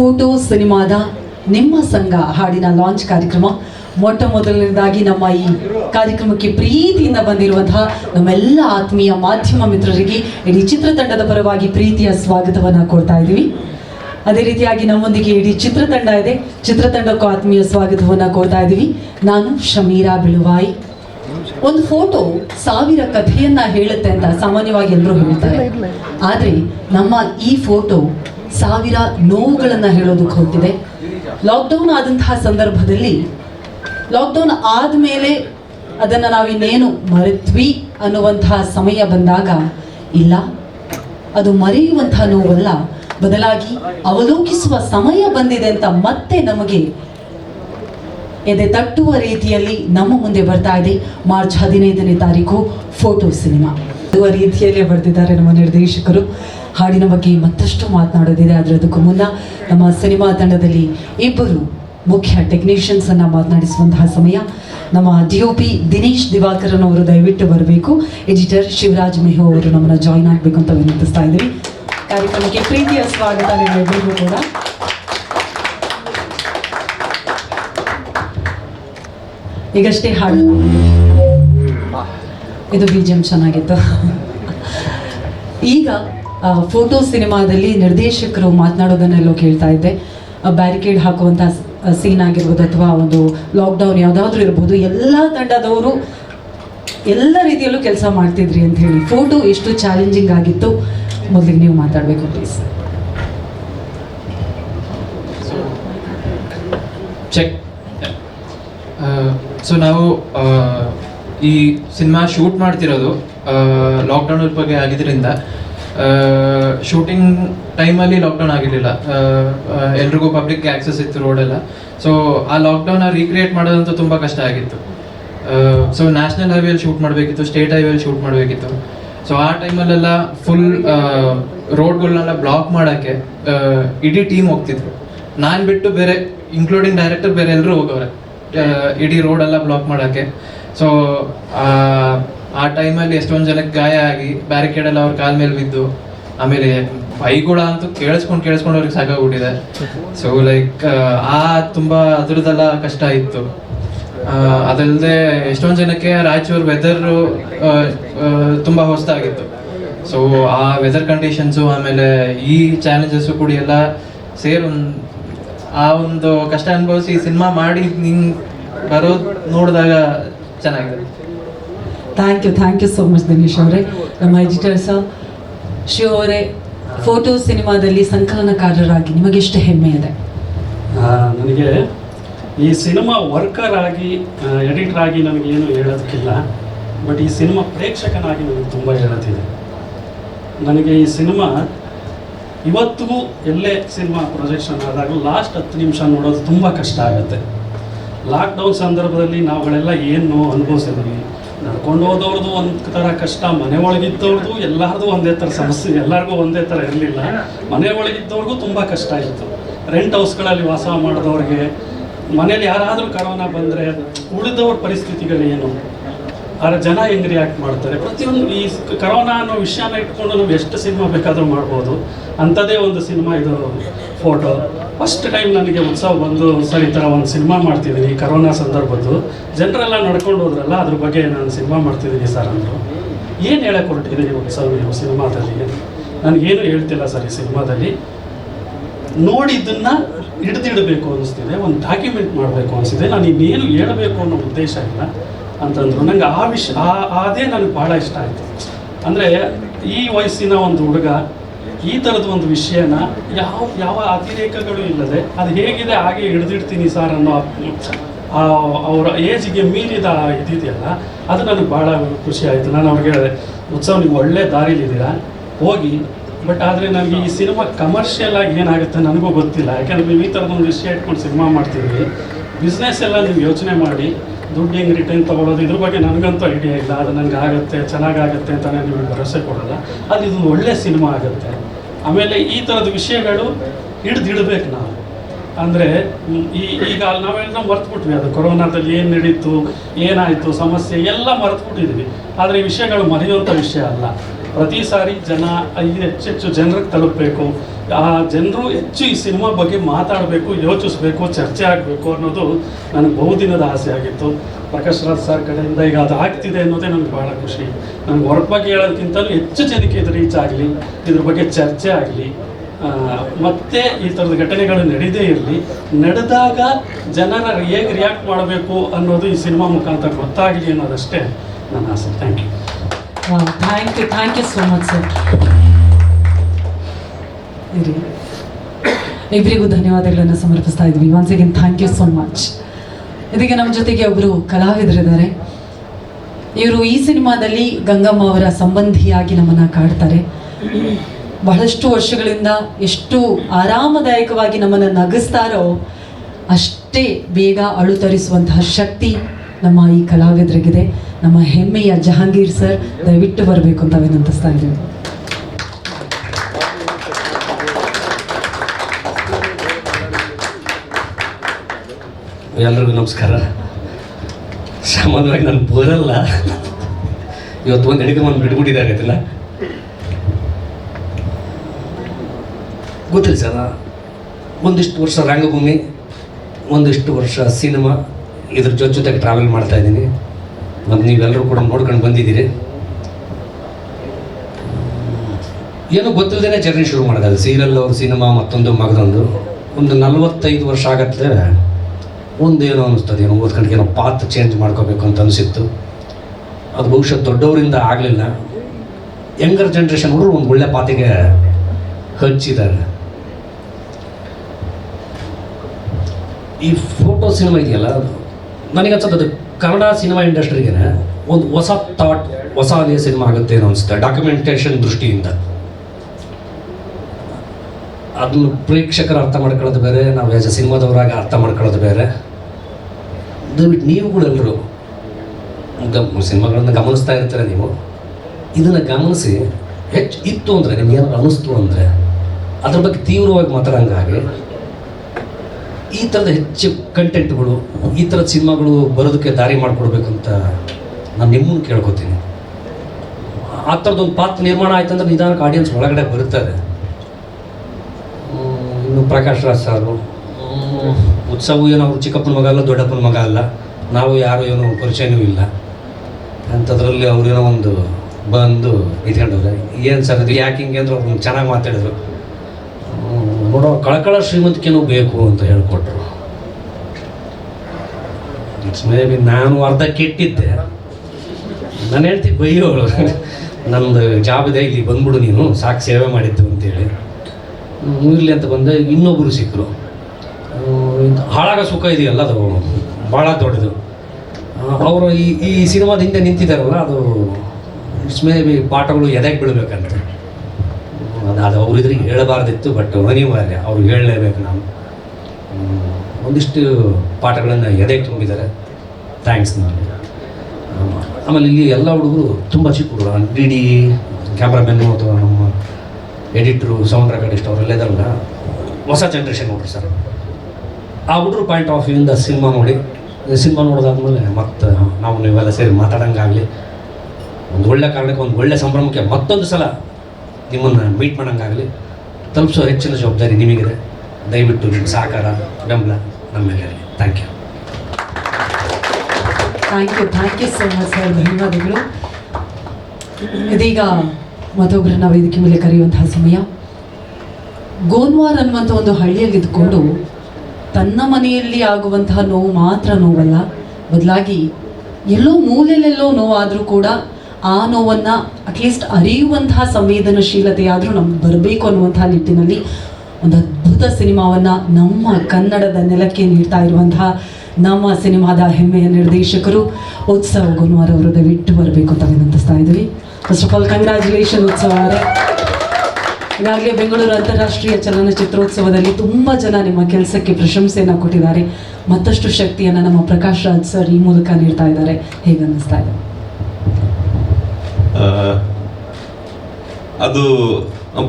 Photo ಸಿನಿಮಾದ ನಿಮ್ಮ ಸಂಘ ಹಾಡಿನ ಲಾಂಚ್ ಕಾರ್ಯಕ್ರಮ. ಮೊಟ್ಟ ಮೊದಲನೇದಾಗಿ ನಮ್ಮ ಈ ಕಾರ್ಯಕ್ರಮಕ್ಕೆ ಪ್ರೀತಿಯಿಂದ ಬಂದಿರುವಂತಹ ನಮ್ಮೆಲ್ಲ ಆತ್ಮೀಯ ಮಾಧ್ಯಮ ಮಿತ್ರರಿಗೆ ಇಡೀ ಚಿತ್ರತಂಡದ ಪರವಾಗಿ ಪ್ರೀತಿಯ ಸ್ವಾಗತವನ್ನು ಕೊಡ್ತಾ ಇದ್ದೀವಿ. ಅದೇ ರೀತಿಯಾಗಿ ನಮ್ಮೊಂದಿಗೆ ಇಡೀ ಚಿತ್ರತಂಡ ಇದೆ. ಚಿತ್ರತಂಡಕ್ಕೂ ಆತ್ಮೀಯ ಸ್ವಾಗತವನ್ನು ಕೊಡ್ತಾ ಇದ್ದೀವಿ. ನಾನು ಶಮೀರಾ ಬಿಳುವಾಯಿ. ಒಂದು ಫೋಟೋ ಸಾವಿರ ಕಥೆಯನ್ನ ಹೇಳುತ್ತೆ ಅಂತ ಸಾಮಾನ್ಯವಾಗಿ ಎಲ್ಲರೂ ಹೇಳ್ತಾರೆ. ಆದರೆ ನಮ್ಮ ಈ ಫೋಟೋ ಸಾವಿರ ನೋವುಗಳನ್ನು ಹೇಳೋದಕ್ಕೆ ಹೋಗ್ತಿದೆ. ಲಾಕ್ಡೌನ್ ಆದಂತಹ ಸಂದರ್ಭದಲ್ಲಿ ಲಾಕ್ಡೌನ್ ಆದಮೇಲೆ ಅದನ್ನು ನಾವಿನ್ನೇನು ಮರೆತ್ವಿ ಅನ್ನುವಂತಹ ಸಮಯ ಬಂದಾಗ, ಇಲ್ಲ, ಅದು ಮರೆಯುವಂತಹ ನೋವಲ್ಲ. ಬದಲಾಗಿ ಅವಲೋಕಿಸುವ ಸಮಯ ಬಂದಿದೆ ಅಂತ ಮತ್ತೆ ನಮಗೆ ಎದೆ ತಟ್ಟುವ ರೀತಿಯಲ್ಲಿ ನಮ್ಮ ಮುಂದೆ ಬರ್ತಾ ಇದೆ. ಮಾರ್ಚ್ ಹದಿನೈದನೇ ತಾರೀಕು ಫೋಟೋ ಸಿನಿಮಾ. ರೀತಿಯಲ್ಲೇ ಬರೆದಿದ್ದಾರೆ ನಮ್ಮ ನಿರ್ದೇಶಕರು. ಹಾಡಿನ ಬಗ್ಗೆ ಮತ್ತಷ್ಟು ಮಾತನಾಡೋದಿದೆ. ಆದರೆ ಅದಕ್ಕೂ ಮುನ್ನ ನಮ್ಮ ಸಿನಿಮಾ ತಂಡದಲ್ಲಿ ಇಬ್ಬರು ಮುಖ್ಯ ಟೆಕ್ನಿಷಿಯನ್ಸ್ ಅನ್ನ ಮಾತನಾಡಿಸುವಂತಹ ಸಮಯ. ನಮ್ಮ D O P Dinesh Divakaran ಅವರು ದಯವಿಟ್ಟು ಬರಬೇಕು. ಎಡಿಟರ್ ಶಿವರಾಜ್ ಮೆಹೋ ಅವರು ನಮ್ಮನ್ನು ಜಾಯಿನ್ ಆಗಬೇಕು ಅಂತ ವಿನಂತಿಸ್ತಾ ಇದ್ದೀವಿ. ಕಾರ್ಯಕ್ರಮಕ್ಕೆ ಪ್ರೀತಿಯ ಸ್ವಾಗತ ನಿಮ್ಮೆಲ್ಲರಿಗೂ ಕೂಡ. ಈಗಷ್ಟೇ ಹಾಡು. ಇದು ಬಿ ಜಿ ಎಂ ಚೆನ್ನಾಗಿತ್ತು. ಈಗ ಫೋಟೋ ಸಿನಿಮಾದಲ್ಲಿ ನಿರ್ದೇಶಕರು ಮಾತನಾಡೋದನ್ನೆಲ್ಲೋ ಕೇಳ್ತಾ ಇದ್ದೆ. ಬ್ಯಾರಿಕೇಡ್ ಹಾಕುವಂಥ ಸೀನ್ ಆಗಿರ್ಬೋದು ಅಥವಾ ಒಂದು ಲಾಕ್ಡೌನ್ ಯಾವುದಾದ್ರೂ ಇರ್ಬೋದು, ಎಲ್ಲ ತಂಡದವರು ಎಲ್ಲ ರೀತಿಯಲ್ಲೂ ಕೆಲಸ ಮಾಡ್ತಿದ್ರಿ ಅಂತ ಹೇಳಿ. ಫೋಟೋ ಎಷ್ಟು ಚಾಲೆಂಜಿಂಗ್ ಆಗಿತ್ತು, ಮೊದಲಿಗೆ ನೀವು ಮಾತಾಡಬೇಕು ಪ್ಲೀಸ್ ಚೆಕ್ ಸೊ ನಾವು ಈ ಸಿನಿಮಾ ಶೂಟ್ ಮಾಡ್ತಿರೋದು ಲಾಕ್ಡೌನ್ ಬಗ್ಗೆ ಆಗಿದ್ರಿಂದ ಶೂಟಿಂಗ್ ಟೈಮಲ್ಲಿ ಲಾಕ್ಡೌನ್ ಆಗಿರಲಿಲ್ಲ. ಎಲ್ರಿಗೂ ಪಬ್ಲಿಕ್ಗೆ ಆ್ಯಕ್ಸಸ್ ಇತ್ತು ರೋಡೆಲ್ಲ ಸೊ ಆ ಲಾಕ್ಡೌನ್ ರೀಕ್ರಿಯೇಟ್ ಮಾಡೋದಂತೂ ತುಂಬ ಕಷ್ಟ ಆಗಿತ್ತು. ಸೊ ನ್ಯಾಷನಲ್ ಹೈವೇಲಿ ಶೂಟ್ ಮಾಡಬೇಕಿತ್ತು ಸ್ಟೇಟ್ ಹೈವೇಲಿ ಶೂಟ್ ಮಾಡಬೇಕಿತ್ತು. ಸೊ ಆ ಟೈಮಲ್ಲೆಲ್ಲ ಫುಲ್ ರೋಡ್ಗಳನ್ನೆಲ್ಲ ಬ್ಲಾಕ್ ಮಾಡೋಕ್ಕೆ ಇಡೀ ಟೀಮ್ ಹೋಗ್ತಿದ್ರು. ನಾನು ಬಿಟ್ಟು ಬೇರೆ ಇನ್ಕ್ಲೂಡಿಂಗ್ ಡೈರೆಕ್ಟರ್ ಬೇರೆ ಎಲ್ಲರೂ ಹೋಗವ್ರೆ. ಇಡೀ ರೋಡೆಲ್ಲ ಬ್ಲಾಕ್ ಮಾಡೋಕ್ಕೆ. ಸೊ ಆ ಟೈಮಲ್ಲಿ ಎಷ್ಟೊಂದು ಜನಕ್ಕೆ ಗಾಯ ಆಗಿ ಬ್ಯಾರಿಕೇಡ್ ಎಲ್ಲ ಅವ್ರ ಕಾಲ್ ಮೇಲೆ ಬಿದ್ದು, ಆಮೇಲೆ ಬೈಗುಳ ಅಂತೂ ಕೇಳಿಸ್ಕೊಂಡು ಕೇಳಿಸ್ಕೊಂಡು ಅವ್ರಿಗೆ ಸಾಕಾಗ್ಬಿಟ್ಟಿದೆ. ಸೊ ಲೈಕ್ ಆ ತುಂಬ ಅದ್ರದ್ದೆಲ್ಲ ಕಷ್ಟ ಇತ್ತು. ಅದಲ್ಲದೆ ಎಷ್ಟೊಂದು ಜನಕ್ಕೆ ರಾಯಚೂರು ವೆದರು ತುಂಬ ಹೊಸದಾಗಿತ್ತು. ಸೊ ಆ ವೆದರ್ ಕಂಡೀಷನ್ಸು ಆಮೇಲೆ ಈ ಚಾಲೆಂಜಸ್ಸು ಕೂಡ ಎಲ್ಲ ಸೇರಿ ಆ ಒಂದು ಕಷ್ಟ ಅನುಭವಿಸಿ ಸಿನಿಮಾ ಮಾಡಿ ನಿಂಗೆ ಬರೋದು ನೋಡಿದಾಗ ಚೆನ್ನಾಗಿದೆ. Thank you thank you so much Dinesh ಅವರೇ. ನಮ್ಮ ಎಡಿಟರ್ಸ್ ಶಿವ ಅವರೇ ಫೋಟೋ ಸಿನಿಮಾದಲ್ಲಿ ಸಂಕಲನಕಾರರಾಗಿ ನಿಮಗೆಷ್ಟು ಹೆಮ್ಮೆ ಇದೆ? ನನಗೆ ಈ ಸಿನಿಮಾ ವರ್ಕರ್ ಆಗಿ ಎಡಿಟರ್ ಆಗಿ ನನಗೇನು ಹೇಳೋದಕ್ಕಿಲ್ಲ. ಬಟ್ ಈ ಸಿನಿಮಾ ಪ್ರೇಕ್ಷಕನಾಗಿ ನನಗೆ ತುಂಬ ಹೇಳೋದಿದೆ. ನನಗೆ ಈ ಸಿನಿಮಾ ಇವತ್ತಿಗೂ ಎಲ್ಲೇ ಸಿನಿಮಾ ಪ್ರೊಜೆಕ್ಷನ್ ಆದಾಗ ಲಾಸ್ಟ್ ಹತ್ತು ನಿಮಿಷ ನೋಡೋದು ತುಂಬ ಕಷ್ಟ ಆಗುತ್ತೆ. ಲಾಕ್ಡೌನ್ ಸಂದರ್ಭದಲ್ಲಿ ನಾವುಗಳೆಲ್ಲ ಏನು ಅನುಭವಿಸಿದ್ವಿ? ನಡ್ಕೊಂಡು ಹೋದವ್ರದ್ದು ಒಂದು ಥರ ಕಷ್ಟ ಮನೆ ಒಳಗಿದ್ದವ್ರದ್ದು ಎಲ್ಲರದು ಒಂದೇ ಥರ ಸಮಸ್ಯೆ, ಎಲ್ಲರಿಗೂ ಒಂದೇ ಥರ ಇರಲಿಲ್ಲ. ಮನೆ ಒಳಗಿದ್ದವ್ರಿಗೂ ತುಂಬ ಕಷ್ಟ ಇತ್ತು. ರೆಂಟ್ ಹೌಸ್ಗಳಲ್ಲಿ ವಾಸ ಮಾಡಿದವ್ರಿಗೆ, ಮನೇಲಿ ಯಾರಾದರೂ ಕರೋನಾ ಬಂದರೆ ಉಳಿದವ್ರ ಪರಿಸ್ಥಿತಿಗಳೇನು? ಆದ್ರೆ ಜನ ಹೆಂಗ್ ರಿಯಾಕ್ಟ್ ಮಾಡ್ತಾರೆ? ಪ್ರತಿಯೊಂದು ಈ ಕರೋನಾ ಅನ್ನೋ ವಿಷಯನ ಇಟ್ಕೊಂಡು ನಾವು ಎಷ್ಟು ಸಿನಿಮಾ ಬೇಕಾದರೂ ಮಾಡ್ಬೋದು. ಅಂಥದ್ದೇ ಒಂದು ಸಿನಿಮಾ, ಇದು ಫೋಟೋ ಫಸ್ಟ್ ಟೈಮ್ ನನಗೆ ಉತ್ಸವ ಬಂದು ಸರ್ ಈ ಥರ ಒಂದು ಸಿನಿಮಾ ಮಾಡ್ತಿದ್ದೀನಿ ಕರೋನಾ ಸಂದರ್ಭದ್ದು. ಜನರೆಲ್ಲ ನಡ್ಕೊಂಡು ಹೋದ್ರಲ್ಲ, ಅದ್ರ ಬಗ್ಗೆ ನಾನು ಸಿನಿಮಾ ಮಾಡ್ತಿದ್ದೀನಿ ಸರ್ ಅಂದರು. ಏನು ಹೇಳಕ್ಕೆ ಹೊರಟಿದ್ದೀನಿ ಉತ್ಸವ ನೀವು ಸಿನಿಮಾದಲ್ಲಿ? ನನಗೇನು ಹೇಳ್ತಿಲ್ಲ ಸರ್ ಈ ಸಿನಿಮಾದಲ್ಲಿ. ನೋಡಿದ್ದನ್ನ ಹಿಡಿದಿಡಬೇಕು ಅನಿಸ್ತಿದೆ, ಒಂದು ಡಾಕ್ಯುಮೆಂಟ್ ಮಾಡಬೇಕು ಅನಿಸ್ತಿದೆ. ನಾನು ಇನ್ನೇನು ಹೇಳಬೇಕು ಅನ್ನೋ ಉದ್ದೇಶ ಇಲ್ಲ. ಅಂತಂದ್ರು. ನಂಗೆ ಆ ವಿಷಯ ಆ ಅದೇ ನನಗೆ ಭಾಳ ಇಷ್ಟ ಆಯಿತು. ಅಂದರೆ ಈ ವಯಸ್ಸಿನ ಒಂದು ಹುಡುಗ ಈ ಥರದ ಒಂದು ವಿಷಯನ ಯಾವ ಯಾವ ಅತಿರೇಕಗಳು ಇಲ್ಲದೆ ಅದು ಹೇಗಿದೆ ಹಾಗೆ ಹಿಡಿದಿಡ್ತೀನಿ ಸರ್ ಅನ್ನೋ ಅವರ ಏಜಿಗೆ ಮೀರಿದ ಇದಿದೆಯಲ್ಲ, ಅದು ನನಗೆ ಭಾಳ ಖುಷಿ ಆಯಿತು. ನಾನು ಅವ್ರಿಗೆ ಉತ್ಸವ, ನೀವು ಒಳ್ಳೆ ದಾರಿಲಿದ್ದೀರಾ ಹೋಗಿ. ಬಟ್ ಆದರೆ ನನಗೆ ಈ ಸಿನಿಮಾ ಕಮರ್ಷಿಯಲ್ ಆಗಿ ಏನಾಗುತ್ತೆ ನನಗೂ ಗೊತ್ತಿಲ್ಲ. ಯಾಕಂದ್ರೆ ನೀವು ಈ ಥರದೊಂದು ವಿಷಯ ಇಟ್ಕೊಂಡು ಸಿನಿಮಾ ಮಾಡ್ತಿದ್ವಿ ಬಿಸ್ನೆಸ್ ಎಲ್ಲ ನೀವು ಯೋಚನೆ ಮಾಡಿ ದುಡ್ಡು ಹೆಂಗೆ ರಿಟರ್ನ್ ತೊಗೊಳೋದು? ಇದ್ರ ಬಗ್ಗೆ ನನಗಂತೂ ಐಡಿಯಾ ಇಲ್ಲ. ಅದು ನನಗೆ ಆಗುತ್ತೆ, ಚೆನ್ನಾಗಾಗುತ್ತೆ ಅಂತ ನಾನು ನಿಮಗೆ ಭರವಸೆ ಕೊಡೋಲ್ಲ. ಅದು ಇದು ಒಳ್ಳೆ ಸಿನಿಮಾ ಆಗುತ್ತೆ. ಆಮೇಲೆ ಈ ಥರದ ವಿಷಯಗಳು ಹಿಡ್ದಿಡ್ಬೇಕು ನಾವು. ಅಂದರೆ ಈ ಈಗ ನಾವೆಲ್ಲ ಮರ್ತುಬಿಟ್ವಿ. ಅದು ಕೊರೋನಾದಲ್ಲಿ ಏನು ನಡೀತು, ಏನಾಯಿತು, ಸಮಸ್ಯೆ ಎಲ್ಲ ಮರೆತುಬಿಟ್ಟಿದ್ವಿ. ಆದರೆ ಈ ವಿಷಯಗಳು ಮರೆಯುವಂಥ ವಿಷಯ ಅಲ್ಲ. ಪ್ರತಿ ಸಾರಿ ಜನ ಅಲ್ಲಿ ಹೆಚ್ಚೆಚ್ಚು ಜನರಿಗೆ ತಲುಪಬೇಕು. ಆ ಜನರು ಹೆಚ್ಚು ಈ ಸಿನಿಮಾ ಬಗ್ಗೆ ಮಾತಾಡಬೇಕು, ಯೋಚಿಸಬೇಕು, ಚರ್ಚೆ ಆಗಬೇಕು ಅನ್ನೋದು ನನಗೆ ಬಹುದಿನದ ಆಸೆ ಆಗಿತ್ತು. ಪ್ರಕಾಶ್ ರಾಜ್ ಸರ್ ಕಡೆಯಿಂದ ಈಗ ಅದು ಆಗ್ತಿದೆ ಅನ್ನೋದೇ ನನಗೆ ಭಾಳ ಖುಷಿ. ನನಗೆ ಹೊರ ಬಗ್ಗೆ ಹೇಳೋದಕ್ಕಿಂತಲೂ ಹೆಚ್ಚು ಜನಕ್ಕೆ ಇದು ರೀಚ್ ಆಗಲಿ, ಇದ್ರ ಬಗ್ಗೆ ಚರ್ಚೆ ಆಗಲಿ ಮತ್ತೆ ಈ ಥರದ ಘಟನೆಗಳು ನಡೀದೇ ಇರಲಿ, ನಡೆದಾಗ ಜನರ ಹೇಗೆ ರಿಯಾಕ್ಟ್ ಮಾಡಬೇಕು ಅನ್ನೋದು ಈ ಸಿನಿಮಾ ಮುಖಾಂತರ ಗೊತ್ತಾಗಲಿ ಅನ್ನೋದಷ್ಟೇ ನನ್ನ ಆಸೆ. Thank you thank you thank you so much sir ಇರಿ. ಇಬ್ಬರಿಗೂ ಧನ್ಯವಾದಗಳನ್ನು ಸಮರ್ಪಿಸ್ತಾ ಇದ್ವಿ. Once again thank you so much ಇದೀಗ ನಮ್ಮ ಜೊತೆಗೆ ಒಬ್ಬರು ಕಲಾವಿದರಿದ್ದಾರೆ. ಇವರು ಈ ಸಿನಿಮಾದಲ್ಲಿ ಗಂಗಮ್ಮ ಅವರ ಸಂಬಂಧಿಯಾಗಿ ನಮ್ಮನ್ನು ಕಾಡ್ತಾರೆ. ಬಹಳಷ್ಟು ವರ್ಷಗಳಿಂದ ಎಷ್ಟು ಆರಾಮದಾಯಕವಾಗಿ ನಮ್ಮನ್ನು ನಗಿಸ್ತಾರೋ ಅಷ್ಟೇ ಬೇಗ ಅಳು ತರಿಸುವಂತಹ ಶಕ್ತಿ ನಮ್ಮ ಈ ಕಲಾವಿದರಿಗಿದೆ. ನಮ್ಮ ಹೆಮ್ಮೆಯ ಜಹಾಂಗೀರ್ ಸರ್, ದಯವಿಟ್ಟು ಬರಬೇಕು ಅಂತ ವಿನಂತಿಸ್ತಾ ಇದ್ದೀವಿ ಎಲ್ರಿಗೂ ನಮಸ್ಕಾರ. ಸಾಮಾನ್ಯವಾಗಿ ನಾನು ಬರಲ್ಲ. ಇವತ್ತು ಒಂದು ಹಿಡಿದು ಒಂದು ಬಿಟ್ಬಿಟ್ಟಿದ್ದಾರೆ ಅದನ್ನ ಗೊತ್ತಿಲ್ಲ ಸರ್, ಒಂದಿಷ್ಟು ವರ್ಷ ರಂಗಭೂಮಿ, ಒಂದಿಷ್ಟು ವರ್ಷ ಸಿನಿಮಾ, ಇದ್ರ ಜೊತೆ ಜೊತೆಗೆ ಟ್ರಾವೆಲ್ ಮಾಡ್ತಾ ಇದ್ದೀನಿ. ಮತ್ತು ನೀವೆಲ್ಲರೂ ಕೂಡ ನೋಡ್ಕೊಂಡು ಬಂದಿದ್ದೀರಿ. ಏನೋ ಗೊತ್ತಿಲ್ಲದೇ ಜರ್ನಿ ಶುರು ಮಾಡಿದೆ. ಅದು ಸೀರಿಯಲ್ ಅವ್ರ ಸಿನಿಮಾ ಮತ್ತೊಂದು ಮಗದೊಂದು. ಒಂದು ನಲವತ್ತೈದು ವರ್ಷ ಆಗತ್ತೆ. ಏನೋ ಅನ್ನಿಸ್ತದೆ. ಏನೋ ಓದ್ಕೊಂಡು ಏನೋ ಪಾತ್ ಚೇಂಜ್ ಮಾಡ್ಕೋಬೇಕು ಅಂತ ಅನಿಸಿತ್ತು. ಅದು ಬಹುಶಃ ದೊಡ್ಡವರಿಂದ ಆಗಲಿಲ್ಲ. ಯಂಗರ್ ಜನ್ರೇಷನ್ ಅವರು ಒಂದು ಒಳ್ಳೆ ಪಾತಿಗೆ ಹಚ್ಚಿದ್ದಾರೆ. ಈ ಫೋಟೋ ಸಿನಿಮಾ ಇದೆಯಲ್ಲ ನನಗೆ ಅನ್ಸುತ್ತೆ ಅದು ಕನ್ನಡ ಸಿನಿಮಾ ಇಂಡಸ್ಟ್ರಿಗೆ ಒಂದು ಹೊಸ ಥಾಟ್ ಹೊಸ ಅಲೆಯ ಸಿನಿಮಾ ಆಗುತ್ತೆ ಏನೋ ಅನಿಸುತ್ತೆ ಡಾಕ್ಯುಮೆಂಟೇಷನ್ ದೃಷ್ಟಿಯಿಂದ. ಅದನ್ನು ಪ್ರೇಕ್ಷಕರು ಅರ್ಥ ಮಾಡ್ಕೊಳ್ಳೋದು ಬೇರೆ, ನಾವು ಎ ಸಿನಿಮಾದವರಾಗ ಅರ್ಥ ಮಾಡ್ಕೊಳ್ಳೋದು ಬೇರೆ. ದಯವಿಟ್ಟು ನೀವುಗಳೆಲ್ಲರೂ ಗಮ್, ಸಿನಿಮಾಗಳನ್ನು ಗಮನಿಸ್ತಾ ಇರ್ತೀರ ನೀವು. ಇದನ್ನು ಗಮನಿಸಿ, ಹೆಚ್ಚು ಇತ್ತು ಅಂದರೆ, ನಿಮ್ಗೆ ಏನಾದ್ರು ಅನಿಸ್ತು ಅಂದರೆ, ಅದ್ರ ಬಗ್ಗೆ ತೀವ್ರವಾಗಿ ಮಾತಾಡಂಗಾಗಿ ಈ ಥರದ ಹೆಚ್ಚು ಕಂಟೆಂಟ್ಗಳು ಈ ಥರದ ಸಿನಿಮಾಗಳು ಬರೋದಕ್ಕೆ ದಾರಿ ಮಾಡಿಕೊಡ್ಬೇಕಂತ ನಾನು ನಿಮ್ಮನ್ನು ಕೇಳ್ಕೊತೀನಿ. ಆ ಥರದೊಂದು ಪಾತ್ರ ನಿರ್ಮಾಣ ಆಯ್ತು ಅಂದ್ರೆ ನಿಧಾನಕ್ಕೆ ಆಡಿಯನ್ಸ್ ಒಳಗಡೆ ಬರುತ್ತದೆ ಇನ್ನು ಪ್ರಕಾಶ್ ರಾಜ್ ಸಾರು. ಉತ್ಸವ ಏನೋ ಅವ್ರು ಚಿಕ್ಕಪ್ಪನ ಮಗ ಅಲ್ಲ, ದೊಡ್ಡಪ್ಪನ ಮಗ ಅಲ್ಲ. ನಾವು ಯಾರು ಏನೋ ಪರಿಚಯನೂ ಇಲ್ಲ. ಅಂಥದ್ರಲ್ಲಿ ಅವ್ರೇನೋ ಒಂದು ಬಂದು ನಿಂತ್ಕೊಂಡವ್ರೆ. ಏನು ಸರ್ ಯಾಕೆ ಹಿಂಗೆ ಅಂದ್ರೆ ಅವ್ರು ಚೆನ್ನಾಗಿ ಮಾತಾಡಿದ್ರು. ನೋಡೋ ಕಳಕಳ ಶ್ರೀಮಂತಿಕೆನೂ ಬೇಕು ಅಂತ ಹೇಳ್ಕೊಟ್ರು. ಮೇ ಬಿ ನಾನು ಅರ್ಧ ಕೆಟ್ಟಿದ್ದೆ ನಾನು ಹೇಳ್ತೀನಿ ಬೈಯೋಳು ನಂದು ಜಾಬ್ ಇದೆ ಇಲ್ಲಿ ಬಂದ್ಬಿಡು ನೀನು, ಸಾಕು ಸೇವೆ ಮಾಡಿದ್ದು ಅಂತೇಳಿ. ಇರಲಿ ಅಂತ ಬಂದೆ ಇನ್ನೊಬ್ಬರು ಸಿಕ್ಕರು ಹಾಳಾಗ ಸುಖ ಇದೆಯಲ್ಲ ಅದು ಭಾಳ ದೊಡ್ಡದು. ಅವರು ಈ ಈ ಸಿನಿಮಾದ ಹಿಂದೆ ನಿಂತಿದ್ದಾರಲ್ಲ, ಅದು ಇಟ್ಸ್ ಮೇ ಬಿ ಪಾಠಗಳು ಎದೆಗೆ ಬೀಳ್ಬೇಕಂತ. ಅದು ಅವ್ರ ಇದ್ರಿಗೆ ಹೇಳಬಾರ್ದಿತ್ತು ಬಟ್ ಅನಿವಾರ್ಯ ಅವ್ರು ಹೇಳಲೇಬೇಕು ನಾನು ಒಂದಿಷ್ಟು ಪಾಠಗಳನ್ನು ಎದೆ ತುಂಬಿದ್ದಾರೆ. ಥ್ಯಾಂಕ್ಸ್ ನಾನು ಆಮೇಲೆ ಇಲ್ಲಿ ಎಲ್ಲ ಹುಡುಗರು ತುಂಬ ಚಿಕ್ಕ ಹುಡುಗರು. ಡಿ ಡಿ ಕ್ಯಾಮ್ರಾಮೆನ್ನು ಅಥವಾ ನಮ್ಮ ಎಡಿಟ್ರು ಸೌಂಡ್ ರೆಕಾರ್ಡಿಸ್ಟ್ ಅವರೆಲ್ಲ ಇದಾರಲ್ಲ ಹೊಸ ಜನ್ರೇಷನ್ ನೋಡ್ರಿ ಸರ್. ಆ ಹುಡುಗರು ಪಾಯಿಂಟ್ ಆಫ್ ವ್ಯೂಯಿಂದ ಸಿನಿಮಾ ನೋಡಿ ಸಿನಿಮಾ ನೋಡೋದಾದ್ಮೇಲೆ ಮತ್ತೆ ನಾವು ನೀವೆಲ್ಲ ಸೇರಿ ಮಾತಾಡೋಂಗಾಗಲಿ. ಒಂದು ಒಳ್ಳೆ ಕಾರಣಕ್ಕೆ, ಒಂದು ಒಳ್ಳೆ ಸಂಭ್ರಮಕ್ಕೆ ಮತ್ತೊಂದು ಸಲ ನಿಮ್ಮನ್ನು ಮೀಟ್ ಮಾಡೋಂಗಾಗಲಿ, ತಲುಪಿಸೋ ಹೆಚ್ಚಿನ ಜವಾಬ್ದಾರಿ ನಿಮಗಿದೆ. ದಯವಿಟ್ಟು ನಿಮ್ಮ ಸಹಕಾರ, ಬೆಂಬಲ ನಮ್ಮ thank you thank you thank you so much sir ಧನ್ಯವಾದಗಳು. ಇದೀಗ ಮತ್ತೊಬ್ಬರನ್ನ ವೇದಿಕೆ ಮೇಲೆ ಕರೆಯುವಂತಹ ಸಮಯ. ಗೋನ್ವಾರ್ ಅನ್ನುವಂಥ ಒಂದು ಹಳ್ಳಿಯಲ್ಲಿ ಇದ್ಕೊಂಡು ತನ್ನ ಮನೆಯಲ್ಲಿ ಆಗುವಂತಹ ನೋವು ಮಾತ್ರ ನೋವಲ್ಲ. ಬದಲಾಗಿ ಎಲ್ಲೋ ಮೂಲೆಯಲ್ಲೆಲ್ಲೋ ನೋವಾದರೂ ಕೂಡ ಆ ನೋವನ್ನು ಅಟ್ಲೀಸ್ಟ್ ಅರಿಯುವಂತಹ ಸಂವೇದನಶೀಲತೆಯಾದರೂ ನಮ್ಗೆ ಬರಬೇಕು ಅನ್ನುವಂತಹ ನಿಟ್ಟಿನಲ್ಲಿ ಒಂದು ಅದ್ಭುತ ಸಿನಿಮಾವನ್ನು ನಮ್ಮ ಕನ್ನಡದ ನೆಲಕ್ಕೆ ನೀಡ್ತಾ ಇರುವಂತಹ ನಮ್ಮ ಸಿನಿಮಾದ ಹೆಮ್ಮೆಯ ನಿರ್ದೇಶಕರು ಉತ್ಸವ ಗುನ್ವಾರ್ ಅವರು ದಯವಿಟ್ಟು ಬರಬೇಕು ಅಂತ ವಿನಂತಿಸ್ತಾ ಇದ್ದೀವಿ. ಫಸ್ಟ್ ಆಫ್ ಆಲ್ ಕಂಗ್ರ್ಯಾಚುಲೇಷನ್ ಉತ್ಸವ ಅವರೇ. ಈಗಾಗಲೇ ಬೆಂಗಳೂರು ಅಂತಾರಾಷ್ಟ್ರೀಯ ಚಲನಚಿತ್ರೋತ್ಸವದಲ್ಲಿ ತುಂಬ ಜನ ನಿಮ್ಮ ಕೆಲಸಕ್ಕೆ ಪ್ರಶಂಸೆಯನ್ನು ಕೊಟ್ಟಿದ್ದಾರೆ. ಮತ್ತಷ್ಟು ಶಕ್ತಿಯನ್ನು ನಮ್ಮ ಪ್ರಕಾಶ್ ರಾಜ್ ಸರ್ ಈ ಮೂಲಕ ನೀಡ್ತಾ ಇದ್ದಾರೆ. ಹೇಗೆ ಅನ್ನಿಸ್ತಾ ಇದೆ? ಅದು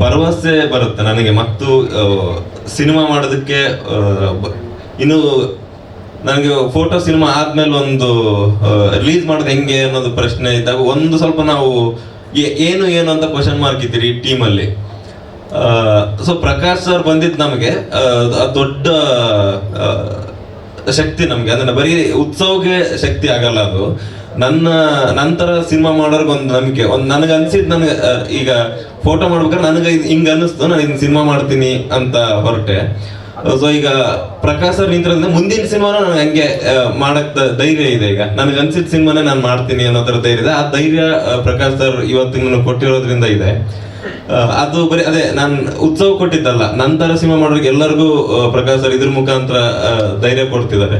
ಭರವಸೆ ಬರುತ್ತೆ ನನಗೆ. ಮತ್ತು ಸಿನಿಮಾ ಮಾಡೋದಕ್ಕೆ ಇನ್ನು ನನಗೆ ಫೋಟೋ ಸಿನಿಮಾ ಆದ್ಮೇಲೆ ಒಂದು ರಿಲೀಸ್ ಮಾಡೋದು ಹೆಂಗೆ ಅನ್ನೋದು ಪ್ರಶ್ನೆ ಇದ್ದಾಗ ಒಂದು ಸ್ವಲ್ಪ ನಾವು ಏನು ಏನು ಅಂತ ಕ್ವಶನ್ ಮಾರ್ಕ್ ಇದ್ದೀರಿ ಈ ಟೀಮಲ್ಲಿ ಸೊ ಪ್ರಕಾಶ್ ಸರ್ ಬಂದಿದ್ದು ನಮಗೆ ದೊಡ್ಡ ಶಕ್ತಿ ನಮಗೆ. ಅದನ್ನ ಬರೀ ಉತ್ಸವಕ್ಕೆ ಶಕ್ತಿ ಆಗಲ್ಲ ಅದು. ನನ್ನ ನಂತರ ಸಿನಿಮಾ ಮಾಡೋರ್ಗೆ ಒಂದು ನಂಬಿಕೆ. ಒಂದು ನನಗೆ ಅನ್ಸಿದ್ ನನಗೆ ಈಗ ಫೋಟೋ ಮಾಡ್ಬೇಕಾದ್ರೆ ನನಗೆ ಹಿಂಗ ಅನ್ನಿಸ್ತು ನಾನು ಇದನ್ನ ಸಿನಿಮಾ ಮಾಡ್ತೀನಿ ಅಂತ ಹೊರಟೆ. ಸೊ ಈಗ ಪ್ರಕಾಶ್ ಸರ್ ನಿಂತಿರೋದ್ರಿಂದ ಮುಂದಿನ ಸಿನಿಮಾನು ನನಗೆ ಹಂಗೆ ಮಾಡಕ್ ಧೈರ್ಯ ಇದೆ ಈಗ. ನನಗೆ ಅನ್ಸಿದ ಸಿನಿಮಾನೇ ನಾನು ಮಾಡ್ತೀನಿ ಅನ್ನೋ ಥರ ಧೈರ್ಯ ಇದೆ. ಆ ಧೈರ್ಯ ಪ್ರಕಾಶ್ ಸರ್ ಇವತ್ತಿಗೆ ನನಗೆ ಕೊಟ್ಟಿರೋದ್ರಿಂದ ಇದೆ. ಅದು ಬರೀ, ಅದೇ, ನಾನು ಉತ್ಸವ ಕೊಟ್ಟಿದ್ದಲ್ಲ. ನಂತರ ಸಿನಿಮಾ ಮಾಡೋರಿಗೆ ಎಲ್ಲರಿಗೂ ಪ್ರಕಾಶ್ ಸರ್ ಇದ್ರ ಮುಖಾಂತರ ಧೈರ್ಯ ಕೊಡ್ತಿದ್ದಾರೆ.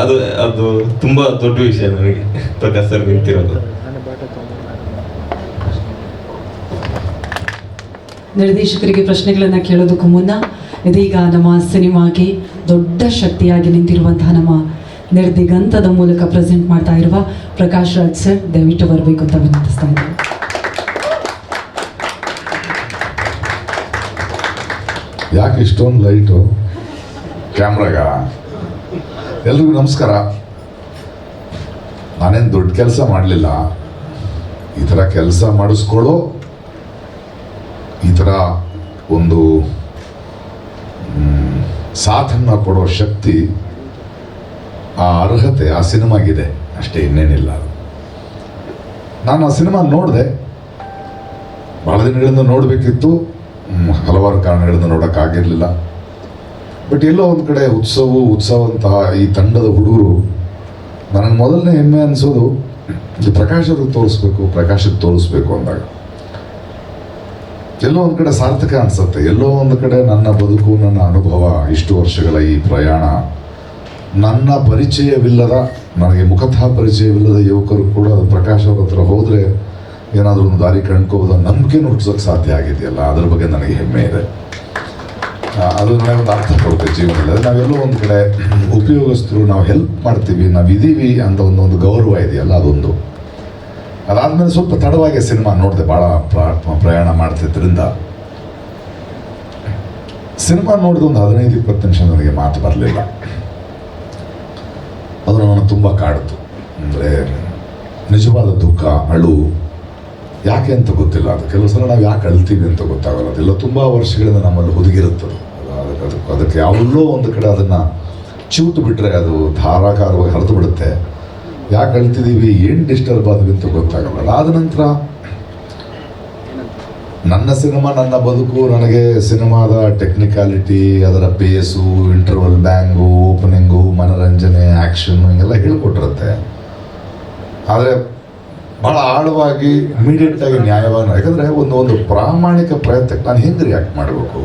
ಅದು ಅದು ತುಂಬಾ ದೊಡ್ಡ ವಿಷಯ ನನಗೆ ಪ್ರಕಾಶ್ ಸರ್ ನಿಂತಿರೋದು ನಿರ್ದೇಶಕರಿಗೆ ಪ್ರಶ್ನೆಗಳನ್ನು ಕೇಳೋದಕ್ಕೂ ಮುನ್ನ ಇದೀಗ ನಮ್ಮ ಸಿನಿಮಾಗೆ ದೊಡ್ಡ ಶಕ್ತಿಯಾಗಿ ನಿಂತಿರುವಂತಹ ನಮ್ಮ ನಿರ್ದಿಗಂತದ ಮೂಲಕ ಪ್ರೆಸೆಂಟ್ ಮಾಡ್ತಾ ಇರುವ ಪ್ರಕಾಶ್ ರಾಜ್ ಸರ್ ದಯವಿಟ್ಟು ಬರಬೇಕು ಅಂತ ವಿನಂತಿಸ್ತಾ ಇದ್ದೀನಿ. ಯಾಕೆ ಇಷ್ಟೊಂದು ಲೈಟು ಕ್ಯಾಮ್ರಾಗ ಎಲ್ರಿಗೂ ನಮಸ್ಕಾರ. ನಾನೇನು ದೊಡ್ಡ ಕೆಲಸ ಮಾಡಲಿಲ್ಲ. ಈ ಥರ ಕೆಲಸ ಮಾಡಿಸ್ಕೊಳ್ಳೋ ಈ ಥರ ಒಂದು ಸಾಥನ್ನ ಕೊಡೋ ಶಕ್ತಿ ಆ ಅರ್ಹತೆ ಆ ಸಿನಿಮಾಗಿದೆ. ಅಷ್ಟೇ ಇನ್ನೇನಿಲ್ಲ ನಾನು ಆ ಸಿನಿಮಾ ನೋಡಿದೆ. ಭಾಳ ದಿನಗಳಿಂದ ನೋಡಬೇಕಿತ್ತು. ಹಲವಾರು ಕಾರಣಗಳಿಂದ ನೋಡೋಕ್ಕಾಗಿರಲಿಲ್ಲ. ಬಟ್ ಎಲ್ಲೋ ಒಂದು ಕಡೆ ಉತ್ಸವ ಉತ್ಸವ ಅಂತ ಈ ತಂಡದ ಹುಡುಗರು ನನಗೆ ಮೊದಲನೇ ಹೆಮ್ಮೆ ಅನಿಸೋದು, ಇದು ಪ್ರಕಾಶ್ ತೋರಿಸ್ಬೇಕು ಪ್ರಕಾಶಕ್ಕೆ ತೋರಿಸ್ಬೇಕು ಅಂದಾಗ. ಎಲ್ಲೋ ಒಂದು ಕಡೆ ಸಾರ್ಥಕ ಅನಿಸುತ್ತೆ. ಎಲ್ಲೋ ಒಂದು ಕಡೆ ನನ್ನ ಬದುಕು, ನನ್ನ ಅನುಭವ, ಇಷ್ಟು ವರ್ಷಗಳ ಈ ಪ್ರಯಾಣ, ನನ್ನ ಪರಿಚಯವಿಲ್ಲದ, ನನಗೆ ಮುಖತಃ ಪರಿಚಯವಿಲ್ಲದ ಯುವಕರು ಕೂಡ ಅದು ಪ್ರಕಾಶ್ ಅವ್ರ ಹತ್ರ ಹೋದರೆ ಏನಾದರೂ ಒಂದು ದಾರಿ ಕಂಡ್ಕೋಬೋದು ನಂಬಿಕೆನೂ ಹುಟ್ಟಿಸೋಕೆ ಸಾಧ್ಯ ಆಗಿದೆಯಲ್ಲ? ಅದ್ರ ಬಗ್ಗೆ ನನಗೆ ಹೆಮ್ಮೆ ಇದೆ. ಆ, ಅದು ನಾವು ಒಂದು ಅರ್ಥ ಕೊಡುತ್ತೆ ಜೀವನದಲ್ಲಿ. ನಾವೆಲ್ಲೋ ಒಂದು ಕಡೆ ಉಪಯೋಗಿಸ್ತರು ನಾವು ಹೆಲ್ಪ್ ಮಾಡ್ತೀವಿ ನಾವು ಇದ್ದೀವಿ ಅಂತ ಒಂದು ಒಂದು ಗೌರವ ಇದೆಯಲ್ಲ ಅದೊಂದು. ಅದಾದ್ಮೇಲೆ ಸ್ವಲ್ಪ ತಡವಾಗಿ ಸಿನಿಮಾ ನೋಡಿದೆ ಭಾಳ ಪ್ರಯಾಣ ಮಾಡ್ತಿದ್ರಿಂದ. ಸಿನಿಮಾ ನೋಡಿದ ಒಂದು ಹದಿನೈದು ಇಪ್ಪತ್ತು ನಿಮಿಷ ನನಗೆ ಮಾತು ಬರಲಿಲ್ಲ. ಅದು ನಾನು ತುಂಬ ಕಾಡ್ತು. ಅಂದರೆ ನಿಜವಾದ ದುಃಖ ಅಳು ಯಾಕೆ ಅಂತ ಗೊತ್ತಿಲ್ಲ. ಅದು ಕೆಲವು ಸಲ ನಾವು ಯಾಕೆ ಅಳ್ತೀವಿ ಅಂತ ಗೊತ್ತಾಗಲ್ಲ. ಅದೆಲ್ಲ ತುಂಬ ವರ್ಷಗಳಿಂದ ನಮ್ಮಲ್ಲಿ ಹುದುಗಿರುತ್ತದೆ. ಅದಕ್ಕೆ ಅದಕ್ಕೆ ಯಾವುದೋ ಒಂದು ಕಡೆ ಅದನ್ನು ಚಿವುಟು ಬಿಟ್ಟರೆ ಅದು ಧಾರಾಕಾರವಾಗಿ ಹರಿದು ಬಿಡುತ್ತೆ. ಯಾಕೆ ಅಳ್ತಿದ್ದೀವಿ ಏನು ಡಿಸ್ಟರ್ಬ್ ಆದ್ವಿ ಅಂತ ಗೊತ್ತಾಗಲ್ಲ. ಆದ ನಂತರ ನನ್ನ ಸಿನಿಮಾ, ನನ್ನ ಬದುಕು, ನನಗೆ ಸಿನಿಮಾದ ಟೆಕ್ನಿಕಾಲಿಟಿ ಅದರ ಪೇಸು ಇಂಟರ್ವಲ್ ಬ್ಯಾಂಗು ಓಪನಿಂಗು ಮನರಂಜನೆ ಆ್ಯಕ್ಷನ್ನು ಹಿಂಗೆಲ್ಲ ಹೇಳ್ಕೊಟ್ಟಿರುತ್ತೆ. ಆದರೆ ಭಾಳ ಆಳವಾಗಿ ಇಮಿಡಿಯೇಟಾಗಿ ನ್ಯಾಯವಾಗಿ ಯಾಕಂದರೆ ಒಂದು ಒಂದು ಪ್ರಾಮಾಣಿಕ ಪ್ರಯತ್ನಕ್ಕೆ ನಾನು ಹೆಂಗೆ ರಿಯಾಕ್ಟ್ ಮಾಡಬೇಕು?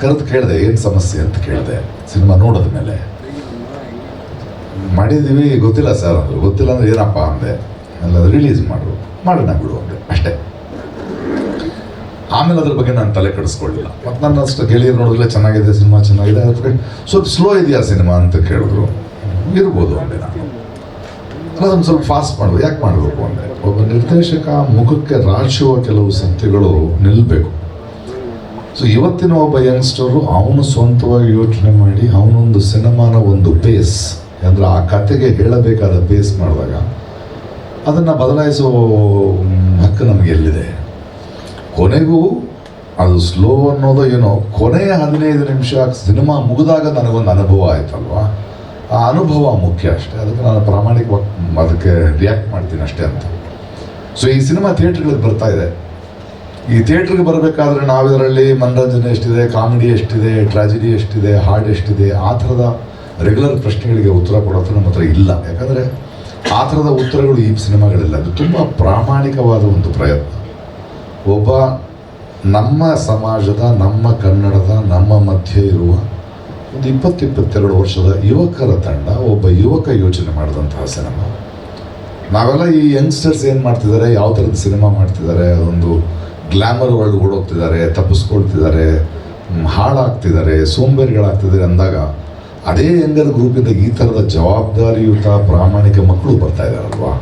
ಕರೆದು ಕೇಳಿದೆ, ಏನು ಸಮಸ್ಯೆ? ಅಂತ ಕೇಳಿದೆ, ಸಿನಿಮಾ ನೋಡಿದ ಮೇಲೆ. ಮಾಡಿದ್ದೀವಿ, ಗೊತ್ತಿಲ್ಲ ಸರ್ ಅಂದರು. ಗೊತ್ತಿಲ್ಲ ಅಂದ್ರೆ ಏನಪ್ಪ? ಅಂದೆ. ಎಲ್ಲ ರಿಲೀಸ್ ಮಾಡು ಮಾಡೋಣ ಬಿಡು ಅಂದೆ, ಅಷ್ಟೇ. ಆಮೇಲೆ ಅದ್ರ ಬಗ್ಗೆ ನಾನು ತಲೆ ಕೆಡಿಸ್ಕೊಳ್ಳಿಲ್ಲ ಮತ್ತು ನನ್ನ ಅಷ್ಟು ಗೆಳೆಯರು ನೋಡಿದ್ರೆ ಚೆನ್ನಾಗಿದೆ, ಸಿನಿಮಾ ಚೆನ್ನಾಗಿದೆ, ಅದ್ರ ಬಗ್ಗೆ ಸ್ವಲ್ಪ ಸ್ಲೋ ಇದೆಯಾ ಸಿನಿಮಾ ಅಂತ ಕೇಳಿದ್ರು. ಇರ್ಬೋದು ಅಂದೆ ನಾನು. ಅದನ್ನು ಸ್ವಲ್ಪ ಫಾಸ್ಟ್ ಮಾಡಬೇಕು. ಯಾಕೆ ಮಾಡಬೇಕು ಅಂದರೆ ಒಬ್ಬ ನಿರ್ದೇಶಕ ಮುಖಕ್ಕೆ ರಾಶುವ ಕೆಲವು ಸತ್ಯಗಳು ನಿಲ್ಲಬೇಕು ಸೊ ಇವತ್ತಿನ ಒಬ್ಬ ಯಂಗ್ಸ್ಟರು ಅವನು ಸ್ವಂತವಾಗಿ ಯೋಚನೆ ಮಾಡಿ ಅವನೊಂದು ಸಿನಿಮಾನ ಒಂದು ಬೇಸ್, ಅಂದರೆ ಆ ಕತೆಗೆ ಹೇಳಬೇಕಾದ ಬೇಸ್ ಮಾಡಿದಾಗ ಅದನ್ನು ಬದಲಾಯಿಸೋ ಹಕ್ಕು ನಮಗೆ ಎಲ್ಲಿದೆ? ಕೊನೆಗೂ ಅದು ಸ್ಲೋ ಅನ್ನೋದು ಏನೋ, ಕೊನೆಯ ಹದಿನೈದು ನಿಮಿಷ ಸಿನಿಮಾ ಮುಗಿದಾಗ ನನಗೊಂದು ಅನುಭವ ಆಯ್ತಲ್ವಾ? ಆ ಅನುಭವ ಮುಖ್ಯ ಅಷ್ಟೇ. ಅದಕ್ಕೆ ನಾನು ಪ್ರಾಮಾಣಿಕವಾಗಿ ಅದಕ್ಕೆ ರಿಯಾಕ್ಟ್ ಮಾಡ್ತೀನಿ ಅಷ್ಟೇ ಅಂತ. ಸೊ ಈ ಸಿನಿಮಾ ಥಿಯೇಟ್ರ್ಗಳಿಗೆ ಬರ್ತಾ ಇದೆ. ಈ ಥಿಯೇಟ್ರಿಗೆ ಬರಬೇಕಾದ್ರೆ ನಾವಿದರಲ್ಲಿ ಮನರಂಜನೆ ಎಷ್ಟಿದೆ ಕಾಮಿಡಿ ಎಷ್ಟಿದೆ ಟ್ರಾಜಿಡಿ ಎಷ್ಟಿದೆ ಹಾಡ್ ಎಷ್ಟಿದೆ, ಆ ಥರದ ರೆಗ್ಯುಲರ್ ಪ್ರಶ್ನೆಗಳಿಗೆ ಉತ್ತರ ಕೊಡೋದು ನಮ್ಮ ಹತ್ರ ಇಲ್ಲ. ಯಾಕಂದರೆ ಆ ಥರದ ಉತ್ತರಗಳು ಈ ಸಿನಿಮಾಗಳಿಲ್ಲ ಅದು ತುಂಬ ಪ್ರಾಮಾಣಿಕವಾದ ಒಂದು ಪ್ರಯತ್ನ. ಒಬ್ಬ ನಮ್ಮ ಸಮಾಜದ, ನಮ್ಮ ಕನ್ನಡದ, ನಮ್ಮ ಮಧ್ಯೆ ಇರುವ ಒಂದು ಇಪ್ಪತ್ತು ಇಪ್ಪತ್ತೆರಡು ವರ್ಷದ ಯುವಕರ ತಂಡ, ಒಬ್ಬ ಯುವಕ ಯೋಚನೆ ಮಾಡಿದಂತಹ ಸಿನಿಮಾ. ನಾವೆಲ್ಲ ಈ ಯಂಗ್ಸ್ಟರ್ಸ್ ಏನು ಮಾಡ್ತಿದ್ದಾರೆ, ಯಾವ ಥರದ ಸಿನಿಮಾ ಮಾಡ್ತಿದ್ದಾರೆ ಒಂದು ಗ್ಲ್ಯಾಮರ್ ವರ್ಲ್ಡ್ ಓಡೋಗ್ತಿದ್ದಾರೆ, ತಪ್ಪಿಸ್ಕೊಳ್ತಿದ್ದಾರೆ ಹಾಳಾಗ್ತಿದ್ದಾರೆ, ಸೋಂಬೇರಿಗಳಾಗ್ತಿದ್ದಾರೆ ಅಂದಾಗ ಅದೇ ಯಂಗರ್ ಗ್ರೂಪಿಂದ ಈ ಥರದ ಜವಾಬ್ದಾರಿಯುತ ಪ್ರಾಮಾಣಿಕ ಮಕ್ಕಳು ಬರ್ತಾ ಇದ್ದಾರಲ್ವಾ?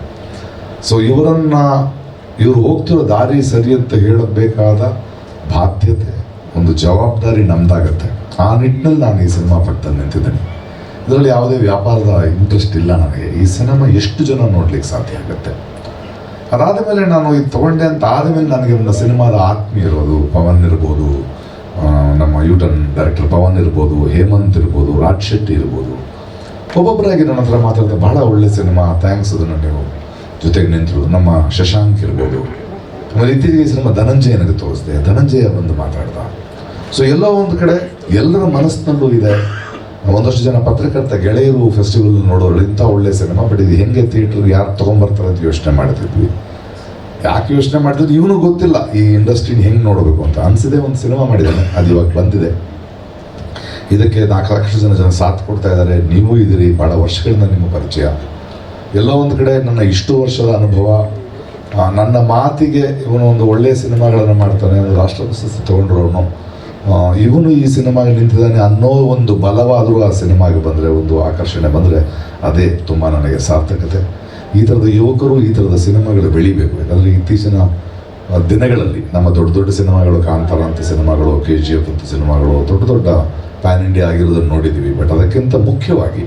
ಸೊ ಇವರನ್ನು, ಇವರು ಹೋಗ್ತಿರೋ ದಾರಿ ಸರಿ ಅಂತ ಹೇಳಬೇಕಾದ ಬಾಧ್ಯತೆ, ಒಂದು ಜವಾಬ್ದಾರಿ ನಮ್ದಾಗತ್ತೆ. ಆ ನಿಟ್ಟಿನಲ್ಲಿ ನಾನು ಈ ಸಿನಿಮಾ ಪಕ್ಕದಲ್ಲಿ ನಿಂತಿದ್ದೇನೆ. ಇದರಲ್ಲಿ ಯಾವುದೇ ವ್ಯಾಪಾರದ ಇಂಟ್ರೆಸ್ಟ್ ಇಲ್ಲ ನನಗೆ. ಈ ಸಿನಿಮಾ ಎಷ್ಟು ಜನ ನೋಡ್ಲಿಕ್ಕೆ ಸಾಧ್ಯ ಆಗುತ್ತೆ? ಅದಾದ ಮೇಲೆ ನಾನು ಇದು ತೊಗೊಂಡೆ ಅಂತ ಆದಮೇಲೆ ನನಗೆ ಒಂದು ಸಿನಿಮಾದ ಆತ್ಮೀಯ ಇರೋದು ಪವನ್ ಇರ್ಬೋದು ನಮ್ಮ ಯೂಟನ್ ಡೈರೆಕ್ಟರ್ ಪವನ್ ಇರ್ಬೋದು, ಹೇಮಂತ್ ಇರ್ಬೋದು, ರಾಜ್ ಶೆಟ್ಟಿ ಇರ್ಬೋದು. ಒಬ್ಬೊಬ್ಬರಾಗಿ ನನ್ನ ಹತ್ರ ಮಾತಾಡಿದ ಬಹಳ ಒಳ್ಳೆ ಸಿನಿಮಾ ಥ್ಯಾಂಕ್ಸ್ ಅದನ್ನು ನೀವು ಜೊತೆಗೆ ನಿಂತಿರೋದು ನಮ್ಮ ಶಶಾಂಕ್ ಇರ್ಬೋದು. ಆಮೇಲೆ ಇತ್ತೀಚೆಗೆ ಸಿನಿಮಾ ಧನಂಜಯ ನನಗೆ ತೋರಿಸಿದೆ. ಧನಂಜಯ ಬಂದು ಮಾತಾಡ್ದ. ಸೊ ಎಲ್ಲೋ ಒಂದು ಕಡೆ ಎಲ್ಲರ ಮನಸ್ಸಿನಲ್ಲೂ ಇದೆ. ಒಂದಷ್ಟು ಜನ ಪತ್ರಕರ್ತ ಗೆಳೆಯರು ಫೆಸ್ಟಿವಲ್ ನೋಡೋರು, ಇಂಥ ಒಳ್ಳೆ ಸಿನಿಮಾ ಬಟ್ ಇದು ಹೆಂಗೆ ಥಿಯೇಟ್ರ್ ಯಾರು ತೊಗೊಂಬರ್ತಾರೆ ಅಂತ ಯೋಚನೆ ಮಾಡ್ತಿದ್ವಿ. ಯಾಕೆ ಯೋಚನೆ ಮಾಡ್ತಿದ್ವಿ ಇವನು ಗೊತ್ತಿಲ್ಲ. ಈ ಇಂಡಸ್ಟ್ರಿನ ಹೆಂಗೆ ನೋಡಬೇಕು ಅಂತ. ಅನಿಸಿದೆ ಒಂದು ಸಿನಿಮಾ ಮಾಡಿದ್ದಾನೆ. ಅದು ಇವಾಗ ಬಂದಿದೆ. ಇದಕ್ಕೆ ನಾಲ್ಕು ಲಕ್ಷ ಜನ ಜನ ಸಾಥ್ ಕೊಡ್ತಾ ಇದ್ದಾರೆ. ನೀವು ಇದ್ದೀರಿ. ಭಾಳ ವರ್ಷಗಳಿಂದ ನಿಮ್ಮ ಪರಿಚಯ. ಎಲ್ಲ ಒಂದು ಕಡೆ ನನ್ನ ಇಷ್ಟು ವರ್ಷದ ಅನುಭವ ನನ್ನ ಮಾತಿಗೆ ಇವನು ಒಂದು ಒಳ್ಳೆಯ ಸಿನಿಮಾಗಳನ್ನು ಮಾಡ್ತಾನೆ. ರಾಷ್ಟ್ರ ಪ್ರಶಸ್ತಿ ತೊಗೊಂಡ್ರವನು ಇವನು ಈ ಸಿನಿಮಾಗೆ ನಿಂತಿದ್ದಾನೆ ಅನ್ನೋ ಒಂದು ಬಲವಾದರೂ ಆ ಸಿನಿಮಾಗೆ ಬಂದರೆ, ಒಂದು ಆಕರ್ಷಣೆ ಬಂದರೆ ಅದೇ ತುಂಬ ನನಗೆ ಸಾರ್ಥಕತೆ. ಈ ಥರದ ಯುವಕರು ಈ ಥರದ ಸಿನಿಮಾಗಳು ಬೆಳಿಬೇಕು. ಯಾಕಂದರೆ ಇತ್ತೀಚಿನ ದಿನಗಳಲ್ಲಿ ನಮ್ಮ ದೊಡ್ಡ ದೊಡ್ಡ ಸಿನಿಮಾಗಳು ಕಾಂತಾರ ಅಂತ ಸಿನಿಮಾಗಳು ಕೆ ಜಿ ಎಫ್ ಅಂತ ಸಿನಿಮಾಗಳು, ದೊಡ್ಡ ದೊಡ್ಡ ಪ್ಯಾನ್ ಇಂಡಿಯಾ ಆಗಿರೋದನ್ನು ನೋಡಿದ್ದೀವಿ. ಬಟ್ ಅದಕ್ಕಿಂತ ಮುಖ್ಯವಾಗಿ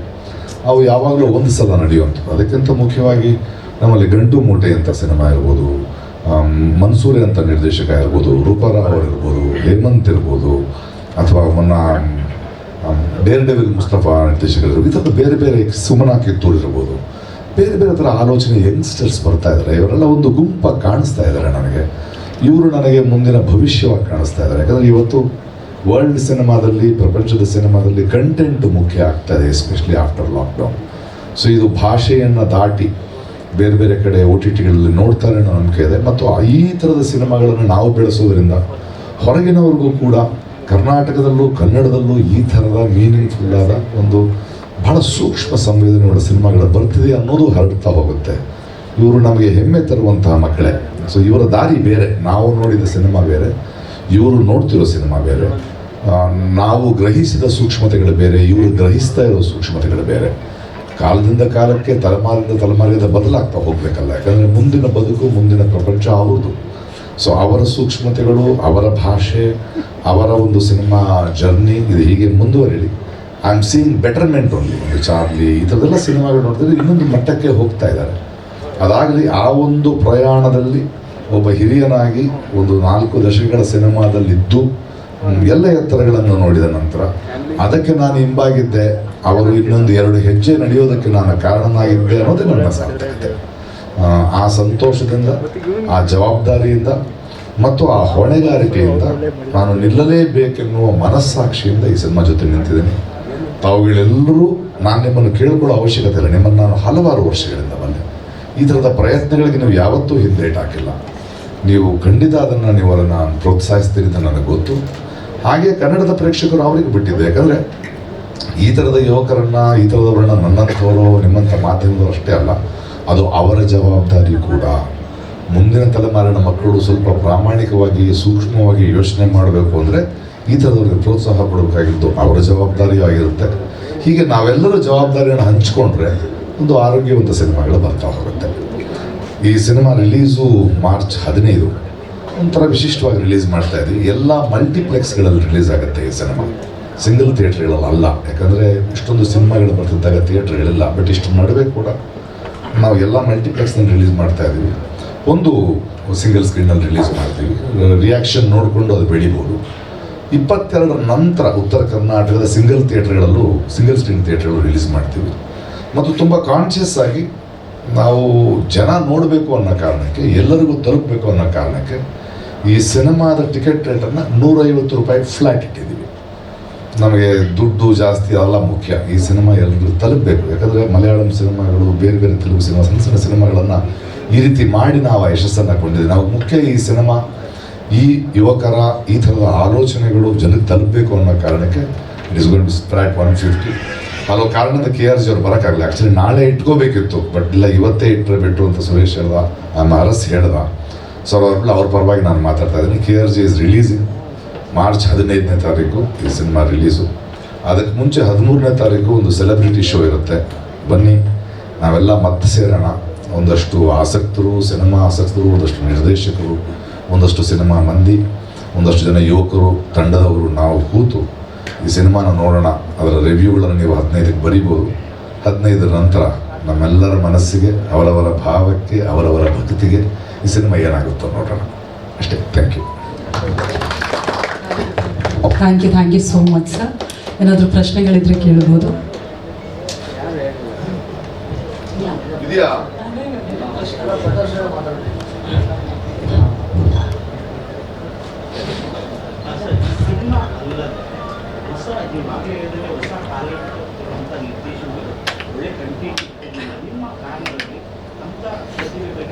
ಅವು ಯಾವಾಗಲೂ ಒಂದು ಸಲ ನಡೆಯುವಂಥದ್ದು. ಅದಕ್ಕಿಂತ ಮುಖ್ಯವಾಗಿ ನಮ್ಮಲ್ಲಿ ಗಂಟು ಮೂಟೆ ಅಂತ ಸಿನಿಮಾ ಇರ್ಬೋದು ಮನ್ಸೂರಿ ಅಂತ ನಿರ್ದೇಶಕ ಇರ್ಬೋದು ರೂಪಾರಾವ್ ಇರ್ಬೋದು, ಹೇಮಂತ್ ಇರ್ಬೋದು, ಅಥವಾ ಮೊನ್ನ ಬೇರೆ ಡೆವಿಲ್ ಮುಸ್ತಫಾ ನಿರ್ದೇಶಕರು ಈ ಥರದ ಬೇರೆ ಬೇರೆ ಸುಮನಾ ಕಿತ್ತೂರು ಇರ್ಬೋದು. ಬೇರೆ ಬೇರೆ ಥರ ಆಲೋಚನೆ ಯಂಗ್ಸ್ಟರ್ಸ್ ಬರ್ತಾ ಇದ್ದಾರೆ ಇವರೆಲ್ಲ ಒಂದು ಗುಂಪಾಗಿ ಕಾಣಿಸ್ತಾ ಇದ್ದಾರೆ ನನಗೆ. ಇವರು ನನಗೆ ಮುಂದಿನ ಭವಿಷ್ಯವಾಗಿ ಕಾಣಿಸ್ತಾ ಇದ್ದಾರೆ ಯಾಕಂದರೆ ಇವತ್ತು ವರ್ಲ್ಡ್ ಸಿನಿಮಾದಲ್ಲಿ ಪ್ರಪಂಚದ ಸಿನಿಮಾದಲ್ಲಿ ಕಂಟೆಂಟ್ ಮುಖ್ಯ ಆಗ್ತಾ ಇದೆ ಎಸ್ಪೆಷಲಿ ಆಫ್ಟರ್ ಲಾಕ್ಡೌನ್ ಸೊ ಇದು ಭಾಷೆಯನ್ನು ದಾಟಿ ಬೇರೆ ಬೇರೆ ಕಡೆ ಓ ಟಿ ಟಿಗಳಲ್ಲಿ ನೋಡ್ತಾರೆ ಅನ್ನೋ ನಂಬಿಕೆ ಇದೆ. ಮತ್ತು ಈ ಥರದ ಸಿನಿಮಾಗಳನ್ನು ನಾವು ಬೆಳೆಸೋದ್ರಿಂದ ಹೊರಗಿನವ್ರಿಗೂ ಕೂಡ, ಕರ್ನಾಟಕದಲ್ಲೂ, ಕನ್ನಡದಲ್ಲೂ ಈ ಥರದ ಮೀನಿಂಗ್ಫುಲ್ ಆದ ಒಂದು ಬಹಳ ಸೂಕ್ಷ್ಮ ಸಂವೇದನೆಯುಳ್ಳ ಸಿನಿಮಾಗಳು ಬರ್ತಿದೆ ಅನ್ನೋದು ಹರಡ್ತಾ ಹೋಗುತ್ತೆ. ಇವರು ನಮಗೆ ಹೆಮ್ಮೆ ತರುವಂತಹ ಮಕ್ಕಳೇ. ಸೊ ಇವರ ದಾರಿ ಬೇರೆ. ನಾವು ನೋಡಿದ ಸಿನಿಮಾ ಬೇರೆ. ಇವರು ನೋಡ್ತಿರೋ ಸಿನಿಮಾ ಬೇರೆ. ನಾವು ಗ್ರಹಿಸಿದ ಸೂಕ್ಷ್ಮತೆಗಳು ಬೇರೆ. ಇವರು ಗ್ರಹಿಸ್ತಾ ಇರೋ ಸೂಕ್ಷ್ಮತೆಗಳು ಬೇರೆ. ಕಾಲದಿಂದ ಕಾಲಕ್ಕೆ ತಲೆಮಾರಿಂದ ತಲೆಮಾರಿಂದ ಬದಲಾಗ್ತಾ ಹೋಗ್ಬೇಕಲ್ಲ. ಯಾಕಂದರೆ ಮುಂದಿನ ಬದುಕು, ಮುಂದಿನ ಪ್ರಪಂಚ ಅವ್ರದ್ದು. ಸೊ ಅವರ ಸೂಕ್ಷ್ಮತೆಗಳು, ಅವರ ಭಾಷೆ, ಅವರ ಒಂದು ಸಿನಿಮಾ ಜರ್ನಿ, ಇದು ಹೀಗೆ ಮುಂದುವರಿಲಿ. I am seeing betterment only ಒಂದು ಚಾರ್ಲಿ, ಈ ಥರದೆಲ್ಲ ಸಿನಿಮಾಗಳು ನೋಡಿದ್ರೆ ಇನ್ನೊಂದು ಮಟ್ಟಕ್ಕೆ ಹೋಗ್ತಾ ಇದ್ದಾರೆ. ಅದಾಗಲಿ ಆ ಒಂದು ಪ್ರಯಾಣದಲ್ಲಿ ಒಬ್ಬ ಹಿರಿಯನಾಗಿ ಒಂದು ನಾಲ್ಕು ದಶಕಗಳ ಸಿನಿಮಾದಲ್ಲಿದ್ದು ಎಲ್ಲ ಎತ್ತರಗಳನ್ನು ನೋಡಿದ ನಂತರ, ಅದಕ್ಕೆ ನಾನು ಹಿಂಬಾಗಿದ್ದೆ. ಅವರು ಇನ್ನೊಂದು ಎರಡು ಹೆಜ್ಜೆ ನಡೆಯೋದಕ್ಕೆ ನಾನು ಕಾರಣನಾಗಿದ್ದೆ ಅನ್ನೋದೇ ನನ್ನ ಸಾಧ್ಯತೆ ಆ, ಸಂತೋಷದಿಂದ ಆ ಜವಾಬ್ದಾರಿಯಿಂದ ಮತ್ತು ಆ ಹೊಣೆಗಾರಿಕೆಯಿಂದ ನಾನು ನಿಲ್ಲಲೇಬೇಕೆನ್ನುವ ಮನಸ್ಸಾಕ್ಷಿಯಿಂದ ಈ ಸಿನಿಮಾ ಜೊತೆ ನಿಂತಿದ್ದೀನಿ. ತಾವುಗಳೆಲ್ಲರೂ ನಾನು ನಿಮ್ಮನ್ನು ಕೇಳಿಕೊಳ್ಳೋ ಅವಶ್ಯಕತೆ ಇಲ್ಲ. ನಿಮ್ಮನ್ನು ನಾನು ಹಲವಾರು ವರ್ಷಗಳಿಂದ ಬಂದೆ ಈ ಥರದ ಪ್ರಯತ್ನಗಳಿಗೆ ನೀವು ಯಾವತ್ತೂ ಹಿಂದೇಟ್ ಹಾಕಿಲ್ಲ. ನೀವು ಖಂಡಿತ ಅದನ್ನು ನೀವು ಅದನ್ನು ಪ್ರೋತ್ಸಾಹಿಸ್ತೀರಿ ಅಂತ ನನಗೆ ಗೊತ್ತು. ಹಾಗೆ ಕನ್ನಡದ ಪ್ರೇಕ್ಷಕರು ಅವರಿಗೆ ಬಿಟ್ಟಿದೆ ಯಾಕಂದರೆ ಈ ಥರದ ಯುವಕರನ್ನು, ಈ ಥರದವರನ್ನ ನನ್ನಂಥವರು ನಿಮ್ಮಂಥ ಮಾಧ್ಯಮದವರು ಅಷ್ಟೇ ಅಲ್ಲ, ಅದು ಅವರ ಜವಾಬ್ದಾರಿ ಕೂಡ. ಮುಂದಿನ ತಲೆಮಾರಿನ ಮಕ್ಕಳು ಸ್ವಲ್ಪ ಪ್ರಾಮಾಣಿಕವಾಗಿ, ಸೂಕ್ಷ್ಮವಾಗಿ ಯೋಚನೆ ಮಾಡಬೇಕು ಅಂದರೆ ಈ ಥರದವ್ರಿಗೆ ಪ್ರೋತ್ಸಾಹ ಕೊಡಬೇಕಾಗಿದ್ದು ಅವರ ಜವಾಬ್ದಾರಿಯೂ ಆಗಿರುತ್ತೆ. ಹೀಗೆ ನಾವೆಲ್ಲರೂ ಜವಾಬ್ದಾರಿಯನ್ನು ಹಂಚಿಕೊಂಡ್ರೆ ಒಂದು ಆರೋಗ್ಯವಂತ ಸಿನಿಮಾಗಳು ಬರ್ತಾ ಹೋಗುತ್ತೆ. ಈ ಸಿನಿಮಾ ರಿಲೀಸು ಮಾರ್ಚ್ ಹದಿನೈದು. ಒಂಥರ ವಿಶಿಷ್ಟವಾಗಿ ರಿಲೀಸ್ ಮಾಡ್ತಾ ಇದ್ವಿ ಎಲ್ಲ ಮಲ್ಟಿಪ್ಲೆಕ್ಸ್ಗಳಲ್ಲಿ ರಿಲೀಸ್ ಆಗುತ್ತೆ ಈ ಸಿನಿಮಾ. ಸಿಂಗಲ್ ಥಿಯೇಟ್ರ್ಗಳಲ್ಲ ಯಾಕಂದರೆ ಇಷ್ಟೊಂದು ಸಿನಿಮಾಗಳು ಬರ್ತಿದ್ದಾಗ ಥಿಯೇಟ್ರ್ಗಳಿಲ್ಲ ಬಟ್ ಇಷ್ಟು ನಡುವೆ ಕೂಡ ನಾವು ಎಲ್ಲ ಮಲ್ಟಿಪ್ಲೆಕ್ಸ್ನಲ್ಲಿ ರಿಲೀಸ್ ಮಾಡ್ತಾ ಇದ್ದೀವಿ. ಒಂದು ಸಿಂಗಲ್ ಸ್ಕ್ರೀನಲ್ಲಿ ರಿಲೀಸ್ ಮಾಡ್ತೀವಿ. ರಿಯಾಕ್ಷನ್ ನೋಡಿಕೊಂಡು ಅದು ಬೆಳಿಬೋದು. ಇಪ್ಪತ್ತೆರಡರ ನಂತರ ಉತ್ತರ ಕರ್ನಾಟಕದ ಸಿಂಗಲ್ ಥಿಯೇಟ್ರ್ಗಳಲ್ಲೂ ಸಿಂಗಲ್ ಸ್ಕ್ರೀನ್ ಥಿಯೇಟ್ರ್ಗಳು ರಿಲೀಸ್ ಮಾಡ್ತೀವಿ. ಮತ್ತು ತುಂಬ ಕಾನ್ಷಿಯಸ್ ಆಗಿ ನಾವು ಜನ ನೋಡಬೇಕು ಅನ್ನೋ ಕಾರಣಕ್ಕೆ, ಎಲ್ಲರಿಗೂ ತಲುಪಬೇಕು ಅನ್ನೋ ಕಾರಣಕ್ಕೆ ಈ ಸಿನಿಮಾದ ಟಿಕೆಟ್ ರೇಟನ್ನು ನೂರೈವತ್ತು ರೂಪಾಯಿ ಫ್ಲ್ಯಾಟ್ ಇಟ್ಟಿದ್ದೀವಿ. ನಮಗೆ ದುಡ್ಡು ಜಾಸ್ತಿ ಅಲ್ಲ ಮುಖ್ಯ. ಈ ಸಿನಿಮಾ ಎಲ್ಲರೂ ತಲುಪಬೇಕು. ಯಾಕಂದರೆ ಮಲಯಾಳಂ ಸಿನಿಮಾಗಳು, ಬೇರೆ ಬೇರೆ ತೆಲುಗು ಸಿನಿಮಾ, ಸಣ್ಣ ಸಣ್ಣ ಸಿನಿಮಾಗಳನ್ನು ಈ ರೀತಿ ಮಾಡಿ ನಾವು ಆ ಯಶಸ್ಸನ್ನು ಕೊಂಡಿದ್ದೀವಿ. ನಾವು ಮುಖ್ಯ ಈ ಸಿನಿಮಾ, ಈ ಯುವಕರ ಈ ಥರದ ಆಲೋಚನೆಗಳು ಜನಕ್ಕೆ ತಲುಪಬೇಕು ಅನ್ನೋ ಕಾರಣಕ್ಕೆ it is going to sprout one fifty ಹಲವು ಕಾರಣದ ಕೆ ಆರ್ ಜಿ ಅವ್ರು ಬರೋಕ್ಕಾಗಲ್ಲ ಆ್ಯಕ್ಚುಲಿ ನಾಳೆ ಇಟ್ಕೋಬೇಕಿತ್ತು. ಬಟ್ ಇಲ್ಲ, ಇವತ್ತೇ ಇಟ್ಟರೆ ಬಿಟ್ಟು ಅಂತ ಸುರೇಶ್ ಹೇಳ್ದ ನಮ್ಮ ಅರಸ್ ಹೇಳ್ದ. ಸೊ ಅವ್ರ ಅವ್ರ ಪರವಾಗಿ ನಾನು ಮಾತಾಡ್ತಾ ಇದ್ದೀನಿ. K R G is releasing March ಹದಿನೈದನೇ ತಾರೀಕು ಈ ಸಿನಿಮಾ ರಿಲೀಸು. ಅದಕ್ಕೆ ಮುಂಚೆ ಹದಿಮೂರನೇ ತಾರೀಕು ಒಂದು ಸೆಲೆಬ್ರಿಟಿ ಶೋ ಇರುತ್ತೆ. ಬನ್ನಿ, ನಾವೆಲ್ಲ ಮತ್ತೆ ಸೇರೋಣ. ಒಂದಷ್ಟು ಆಸಕ್ತರು, ಸಿನಿಮಾ ಆಸಕ್ತರು, ಒಂದಷ್ಟು ನಿರ್ದೇಶಕರು, ಒಂದಷ್ಟು ಸಿನಿಮಾ ಮಂದಿ, ಒಂದಷ್ಟು ಜನ ಯುವಕರು, ತಂಡದವರು ನಾವು ಕೂತು ಈ ಸಿನಿಮಾನ ನೋಡೋಣ. ಅದರ ರಿವ್ಯೂಗಳನ್ನು ನೀವು ಹದಿನೈದಕ್ಕೆ ಬರಿಬೋದು. ಹದಿನೈದರ ನಂತರ ನಮ್ಮೆಲ್ಲರ ಮನಸ್ಸಿಗೆ, ಅವರವರ ಭಾವಕ್ಕೆ, ಅವರವರ ಭಕ್ತಿಗೆ ಈ ಸಿನಿಮಾ ಏನಾಗುತ್ತೋ ನೋಡೋಣ. ಅಷ್ಟೇ. Thank you thank you thank you so much sir. ಏನಾದರೂ ಪ್ರಶ್ನೆಗಳಿದ್ರೆ ಕೇಳ್ಬೋದು.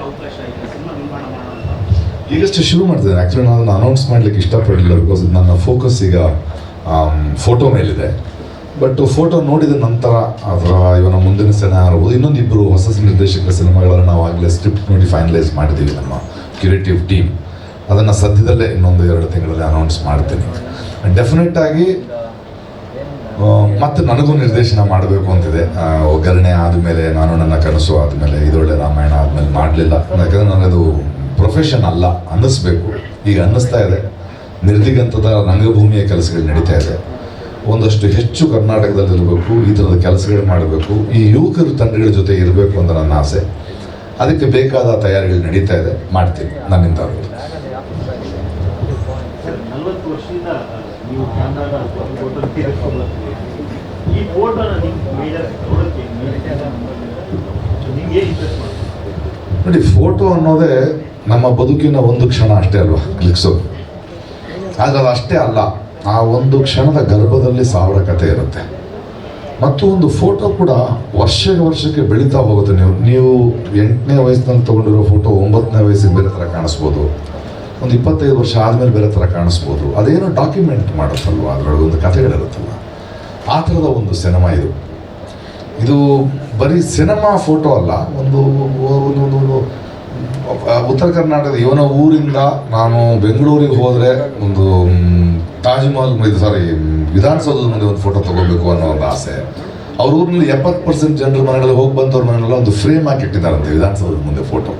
ಅವಕಾಶ ಇದೆ ಸಿನಿಮಾ ನಿರ್ಮಾಣ ಮಾಡುವಂಥ ಈಗಷ್ಟೇ ಶುರು ಮಾಡ್ತಿದ್ದೇನೆ ಆ್ಯಕ್ಚುಲಿ ನಾನು ಅನೌನ್ಸ್ ಮಾಡ್ಲಿಕ್ಕೆ ಇಷ್ಟಪಡಲಿಲ್ಲ ಬಿಕಾಸ್ ನನ್ನ ಫೋಕಸ್ ಈಗ ಫೋಟೋ ಮೇಲಿದೆ. ಬಟ್ ಫೋಟೋ ನೋಡಿದ ನಂತರ ಅದರ ಇವನ ಮುಂದಿನ ಸಿನಿಮಾ ಇನ್ನೊಂದು ಇಬ್ಬರು ಹೊಸ ನಿರ್ದೇಶಕರ ಸಿನಿಮಾಗಳನ್ನು ನಾವು ಆಗಲೇ ಸ್ಕ್ರಿಪ್ಟ್ ನೋಡಿ ಫೈನಲೈಸ್ ಮಾಡಿದ್ದೀವಿ ನಮ್ಮ ಕ್ಯೂರೇಟಿವ್ ಟೀಮ್ ಅದನ್ನು ಸದ್ಯದಲ್ಲೇ ಇನ್ನೊಂದು ಎರಡು ತಿಂಗಳಲ್ಲಿ ಅನೌನ್ಸ್ ಮಾಡ್ತೀನಿ. ಡೆಫಿನೆಟ್ ಆಗಿ ಆ, ಮತ್ತೆ ನನಗೂ ನಿರ್ದೇಶನ ಮಾಡಬೇಕು ಅಂತಿದೆ. ಒಗ್ಗರಣೆ ಆದಮೇಲೆ ನಾನು ನನ್ನ ಕನಸು ಆದಮೇಲೆ ಇದೊಳ್ಳೆ ರಾಮಾಯಣ ಆದಮೇಲೆ ಮಾಡಲಿಲ್ಲ. ಯಾಕಂದರೆ ನನಗದು ಪ್ರೊಫೆಷನ್ ಅಲ್ಲ ಅನ್ನಿಸ್ಬೇಕು. ಈಗ ಅನ್ನಿಸ್ತಾ ಇದೆ. ನಿರ್ದಿಗಂತದ ರಂಗಭೂಮಿಯ ಕೆಲಸಗಳು ನಡೀತಾ ಇದೆ. ಒಂದಷ್ಟು ಹೆಚ್ಚು ಕರ್ನಾಟಕದಲ್ಲಿ ಇರಬೇಕು ಈ ಥರದ ಕೆಲಸಗಳು ಮಾಡಬೇಕು ಈ ಯುವಕರು ತಂಡಗಳ ಜೊತೆ ಇರಬೇಕು ಅಂತ ನನ್ನ ಆಸೆ. ಅದಕ್ಕೆ ಬೇಕಾದ ತಯಾರಿಗಳು ನಡೀತಾ ಇದೆ. ಮಾಡ್ತೀನಿ. ನನ್ನಿಂದ ನೋಡಿ ಫೋಟೋ ಅನ್ನೋದೇ ನಮ್ಮ ಬದುಕಿನ ಒಂದು ಕ್ಷಣ ಅಷ್ಟೇ ಅಲ್ವಾ ಕ್ಲಿಕ್ಸೋದು ಆದರೆ ಅದು ಅಷ್ಟೇ ಅಲ್ಲ, ಆ ಒಂದು ಕ್ಷಣದ ಗರ್ಭದಲ್ಲಿ ಸಾವಿರ ಕಥೆ ಇರುತ್ತೆ. ಮತ್ತು ಒಂದು ಫೋಟೋ ಕೂಡ ವರ್ಷಕ್ಕೆ ವರ್ಷಕ್ಕೆ ಬೆಳೀತಾ ಹೋಗುತ್ತೆ. ನೀವು ನೀವು ಎಂಟನೇ ವಯಸ್ಸಿನಲ್ಲಿ ತೊಗೊಂಡಿರೋ ಫೋಟೋ ಒಂಬತ್ತನೇ ವಯಸ್ಸಿಗೆ ಬೇರೆ ಥರ ಕಾಣಿಸ್ಬೋದು. ಒಂದು ಇಪ್ಪತ್ತೈದು ವರ್ಷ ಆದಮೇಲೆ ಬೇರೆ ಥರ ಕಾಣಿಸ್ಬೋದು. ಅದೇನೋ ಡಾಕ್ಯುಮೆಂಟ್ ಮಾಡುತ್ತಲ್ವ, ಅದರೊಳಗೆ ಒಂದು ಕಥೆಗಳಿರುತ್ತಲ್ಲ ಆ ಥರದ ಒಂದು ಸಿನಿಮಾ ಇದು. ಇದು ಬರೀ ಸಿನಿಮಾ ಫೋಟೋ ಅಲ್ಲ ಒಂದು, ಒಂದು- ಒಂದು ಉತ್ತರ ಕರ್ನಾಟಕದ ಇವನ ಊರಿಂದ ನಾನು ಬೆಂಗಳೂರಿಗೆ ಹೋದರೆ ಒಂದು ತಾಜ್ ಮಹಲ್ ಇದು ಸಾರಿ ವಿಧಾನಸೌಧದ ಮುಂದೆ ಒಂದು ಫೋಟೋ ತಗೋಬೇಕು ಅನ್ನೋ ಒಂದು ಆಸೆ. ಅವ್ರ ಊರಿನಲ್ಲಿ ಎಪ್ಪತ್ತು ಪರ್ಸೆಂಟ್ ಜನರ ಮನೆಗಳಲ್ಲಿ ಹೋಗಿ ಬಂದವ್ರ ಮನೆಯಲ್ಲ ಒಂದು ಫ್ರೇಮ್ ಹಾಕಿ ಇಟ್ಟಿದ್ದಾರಂತೆ ವಿಧಾನಸೌಧದ ಮುಂದೆ ಫೋಟೋ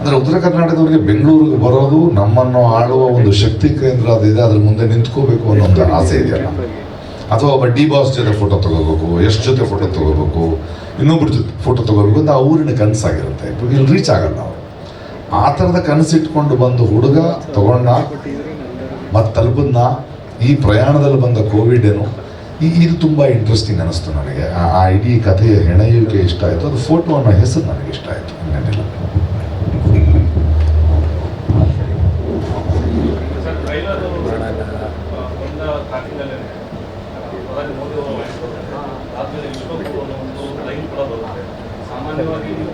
ಅಂದರೆ ಉತ್ತರ ಕರ್ನಾಟಕದವರಿಗೆ ಬೆಂಗಳೂರಿಗೆ ಬರೋದು ನಮ್ಮನ್ನು ಆಳುವ ಒಂದು ಶಕ್ತಿ ಕೇಂದ್ರ ಅದಿದೆ ಅದ್ರ ಮುಂದೆ ನಿಂತ್ಕೋಬೇಕು ಅನ್ನೋ ಒಂದು ಆಸೆ ಇದೆಯಲ್ಲ. ಅಥವಾ ಒಬ್ಬ ಡಿ ಬಾಸ್ ಜೊತೆ ಫೋಟೋ ತಗೋಬೇಕು ಎಷ್ಟು ಜೊತೆ ಫೋಟೋ ತಗೋಬೇಕು, ಇನ್ನೊಬ್ರ ಜೊತೆ ಫೋಟೋ ತಗೋಬೇಕು ಅಂತ ಆ ಊರಿನ ಕನಸಾಗಿರುತ್ತೆ. ಇಲ್ಲಿ ರೀಚ್ ಆಗಲ್ಲ ನಾವು ಆ ಥರದ ಕನಸಿಟ್ಕೊಂಡು ಬಂದು ಹುಡುಗ ತಗೊಂಡ, ಮತ್ತು ತಲುಪದ್ನ, ಈ ಪ್ರಯಾಣದಲ್ಲಿ ಬಂದ ಕೋವಿಡ್ ಏನು, ಈ ಇದು ತುಂಬ ಇಂಟ್ರೆಸ್ಟಿಂಗ್ ಅನ್ನಿಸ್ತು ನನಗೆ. ಆ- ಆ ಇಡೀ ಕಥೆಯ ಹೆಣೆಯುವಿಕೆ ಇಷ್ಟ ಆಯಿತು. ಅದು ಫೋಟೋ ಅನ್ನೋ ಹೆಸರು ನನಗೆ ಇಷ್ಟ ಆಯಿತು. ಇನ್ನೇನಿಲ್ಲ ಸರ್ ಟ್ರೈಲರ್ ಒಂದು ಸ್ಟಾರ್ಟಿಂಗಲ್ಲೇ ಪ್ರಧಾನಿ ಮೋದಿ ಅವರು ಆದ್ಮೇಲೆ ವಿಶ್ವಕ್ಕೂ ಒಂದು ಲೈನ್ ಕೂಡ ಬರುತ್ತೆ ಸಾಮಾನ್ಯವಾಗಿ ನೀವು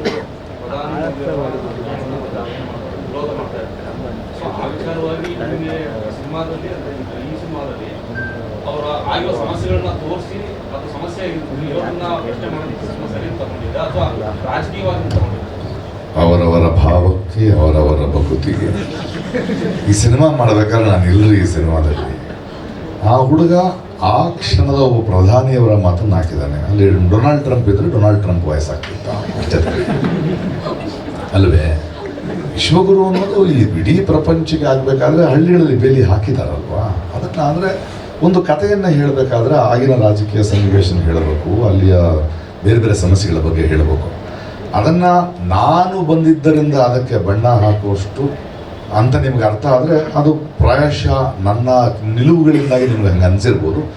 ಪ್ರಧಾನಿ ಮೋದಿ ಅವರ ವಿರೋಧ ಮಾಡ್ತಾ ಇರ್ತೀರ ಸೊ ಆ ವಿಚಾರವಾಗಿ ನಿಮಗೆ ಸಿನಿಮಾದಲ್ಲಿ ಅಂದರೆ ಈ ಸಿನಿಮಾದಲ್ಲಿ ಅವರ ಆಗಿರೋ ತೋರಿಸಿ ಸಮಸ್ಯೆ ಪ್ರಶ್ನೆ ಮಾಡೋದಕ್ಕೆ ಅಥವಾ ರಾಜಕೀಯವಾಗಿ ಅವರವರ ಭಾವಕ್ಕೆ, ಅವರವರ ಭಕುತಿಗೆ. ಈ ಸಿನಿಮಾ ಮಾಡ್ಬೇಕಾದ್ರೆ ನಾನು ಇಲ್ಲರಿ ಈ ಸಿನಿಮಾದಲ್ಲಿ. ಆ ಹುಡುಗ ಆ ಕ್ಷಣದ ಒಬ್ಬ ಪ್ರಧಾನಿಯವರ ಮಾತನ್ನು ಹಾಕಿದ್ದಾನೆ. ಅಲ್ಲಿ ಡೊನಾಲ್ಡ್ ಟ್ರಂಪ್ ಇದ್ರೆ ಡೊನಾಲ್ಡ್ ಟ್ರಂಪ್ ಅಷ್ಟೇ ಅಲ್ವೇ? ವಿಶ್ವಗುರು ಅನ್ನೋದು ಈ ಇಡೀ ಪ್ರಪಂಚಕ್ಕೆ ಆಗಬೇಕಾದ್ರೆ ಹಳ್ಳಿಗಳಲ್ಲಿ ಬೇಲಿ ಹಾಕಿದಾರಲ್ವಾ? ಅದಕ್ಕೆ ಅಂದರೆ ಒಂದು ಕಥೆಯನ್ನು ಹೇಳಬೇಕಾದ್ರೆ ಆಗಿನ ರಾಜಕೀಯ ಸನ್ನಿವೇಶನ ಹೇಳಬೇಕು, ಅಲ್ಲಿಯ ಬೇರೆ ಬೇರೆ ಸಮಸ್ಯೆಗಳ ಬಗ್ಗೆ ಹೇಳಬೇಕು. ಅದನ್ನು ನಾನು ಬಂದಿದ್ದರಿಂದ ಅದಕ್ಕೆ ಬಣ್ಣ ಹಾಕುವಷ್ಟು ಅಂತ ನಿಮ್ಗೆ ಅರ್ಥ ಆದರೆ ಅದು ಪ್ರಾಯಶಃ ನನ್ನ ನಿಲುವುಗಳಿಂದಾಗಿ ನಿಮ್ಗೆ ಹಂಗೆ ಅನಿಸಿರ್ಬೋದು.